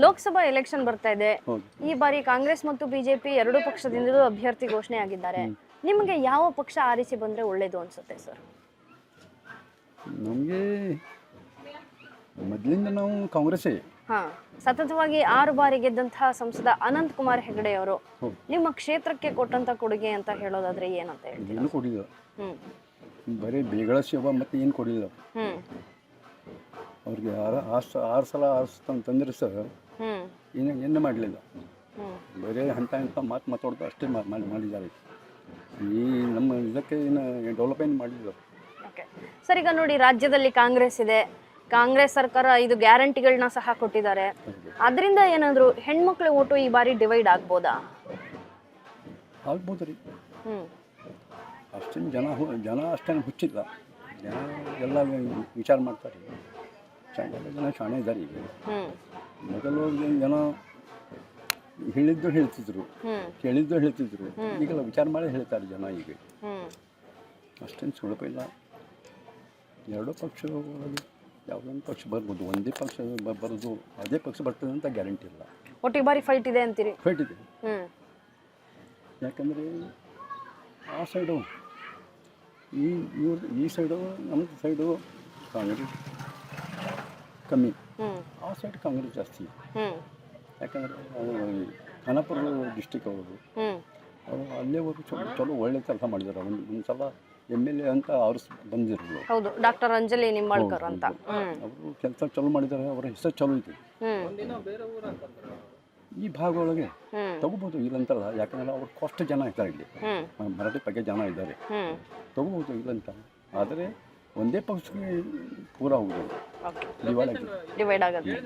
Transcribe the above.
Lok Sabha election ಬರ್ತಾ ಇದೆ. ಈ ಬಾರಿ ಕಾಂಗ್ರೆಸ್ ಮತ್ತು ಬಿಜೆಪಿ ಎರಡು ಪಕ್ಷದಿಂದಲೂ ಅಭ್ಯರ್ಥಿ ಘೋಷಣೆ ಆಗಿದ್ದಾರೆ. ನಿಮಗೆ ಯಾವ ಪಕ್ಷ ಆರಿಸಿ ಬಂದ್ರೆ ಒಳ್ಳೇದು ಅನ್ಸುತ್ತೆ ಸರ್? ನಮಗೆ ಮೊದಲಿಂದ ನಾವು ಕಾಂಗ್ರೆಸ್ಸೇ. ಹಾ ಸತತವಾಗಿ ಆರು ಬಾರಿ ಗೆದ್ದಂತಹ ಸಂಸದ ಅನಂತ್ ಕುಮಾರ್ ಹೆಗಡೆ ಅವರು ನಿಮ್ಮ ಕ್ಷೇತ್ರಕ್ಕೆ ಕೊಟ್ಟಂತ ಕೊಡುಗೆ ಅಂತ ಹೇಳೋದಾದ್ರೆ ಏನಂತ ಹೇಳಿ ಏನು ಕೊಡಿಲ್ಲ. ಹ್ಮ್. ಬರೀ ಬೇಗಳ ಶಿವ ಮತ್ತೆ ಏನು ಕೊಡಿಲ್ಲ. ಹ್ಮ್. ಅವ್ರಿಗೆ ಆರು ಆರ್ಸ ಆರು ಸಲ ಆರಿಸ್ತಂತಂದ್ರೆ ಸರ್ ಹ್ಮ್. ಏನು ಏನು ಮಾಡಲಿಲ್ಲ. ಬೇರೆ ಹಂತ ಹಂತ ಮಾತು ಮಾತಾಡ್ತಾ ಅಷ್ಟೇ ಮಾಡಿ ಮಾಡಿದ್ದಾರೆ. ಈ ನಮ್ಮ ಇದಕ್ಕೆ ಏನು ಡೆವಲಪ್ಮೆಂಟ್ ಮಾಡಿದ್ರು. ಸರ್ ಈಗ ನೋಡಿ ರಾಜ್ಯದಲ್ಲಿ ಕಾಂಗ್ರೆಸ್ ಇದೆ. ಕಾಂಗ್ರೆಸ್ ಸರ್ಕಾರ ಇದು ಗ್ಯಾರಂಟಿಗಳನ್ನ ಸಹ ಕೊಟ್ಟಿದ್ದಾರೆ. ಅದರಿಂದ ಏನಾದ್ರು ಹೆಣ್ಮಕ್ಳ ಓಟು ಈ ಬಾರಿ ಡಿವೈಡ್ ಆಗ್ಬೋದಾ? ಆಗ್ಬೋದು ರೀ. ಅಷ್ಟೇನು ಜನ ಜನ ಅಷ್ಟೇನು ಹುಚ್ಚಿಲ್ಲ. ಜನ ಎಲ್ಲ ವಿಚಾರ ಮಾಡ್ತಾರೆ. ಶಾಣೆ ಜನ ಶಾಣೆ ಇದ್ದಾರೆ ಈಗ. ಮೊದಲು ಜನ ಹೇಳಿದ್ದು ಹೇಳ್ತಿದ್ರು. ಕೇಳಿದ್ದು ಹೇಳ್ತಿದ್ರು. ಈಗೆಲ್ಲ ವಿಚಾರ ಮಾಡಿ ಹೇಳ್ತಾರೆ ಜನ ಈಗ. ಅಷ್ಟೇನು ಸುಲಭ ಇಲ್ಲ. ಎರಡೂ ಪಕ್ಷ ಯಾವುದೊಂದು ಪಕ್ಷ ಬರ್ಬೋದು. ಒಂದೇ ಪಕ್ಷ ಬರೋದು ಅದೇ ಪಕ್ಷ ಬರ್ತದೆ ಅಂತ ಗ್ಯಾರಂಟಿ ಇಲ್ಲ. ಒಟ್ಟಿಗೆ ಬಾರಿ ಫೈಟ್ ಇದೆ ಅಂತೀರಿ? ಫೈಟ್ ಇದೆ. ಯಾಕಂದರೆ ಆ ಸೈಡು ಈ ಇವ್ರ ಈ ಸೈಡು ನಮ್ಮ ಸೈಡು ಕಾಂಗ್ರೆಸ್ ಕಮ್ಮಿ. ಆ ಸೈಡ್ ಕಾಂಗ್ರೆಸ್ ಜಾಸ್ತಿ. ಯಾಕಂದರೆ ಅವರು ಖಾನಾಪುರ ಡಿಸ್ಟಿಕ್ ಅವರು ಅವರು ಅಲ್ಲೇವರು ಚಲೋ ಚಲೋ ಒಳ್ಳೆ ಕೆಲಸ ಮಾಡಿದ್ದಾರೆ ಒಂದು ಒಂದು ಸಲ ಎಂ ಎಲ್ ಎ ಅಂತ ಅವರು ಬಂದಿರಲು ಹೌದು. ಡಾಕ್ಟರ್ ಅಂಜಲಿ ನಿಂಬಾಳ್ಕರ್ ಅಂತ. ಅವರು ಕೆಲಸ ಚಲೋ ಮಾಡಿದ್ದಾರೆ ಅವರ ಹೆಸರು ಚಲೋ ಐತಿ. ಈ ಭಾಗ ಒಳಗೆ ತಗೋಬಹುದು ಇಲ್ಲಂತಲ್ಲ. ಯಾಕಂದ್ರೆ ಅವ್ರು ಕಾಸ್ಟ್ ಜನ ಇದ್ದಾರೆ ಇಲ್ಲಿ. ಮರಾಠಿ ಬಗ್ಗೆ ಜನ ಇದ್ದಾರೆ. ತಗೋಬಹುದು ಇಲ್ಲಂತ ಆದರೆ ಒಂದೇ ಪಕ್ಷಕ್ಕೆ ಪೂರ ಹೋಗೋದು ಆಗಿದೆ. ಡಿವೈಡ್ ಆಗುತ್ತೆ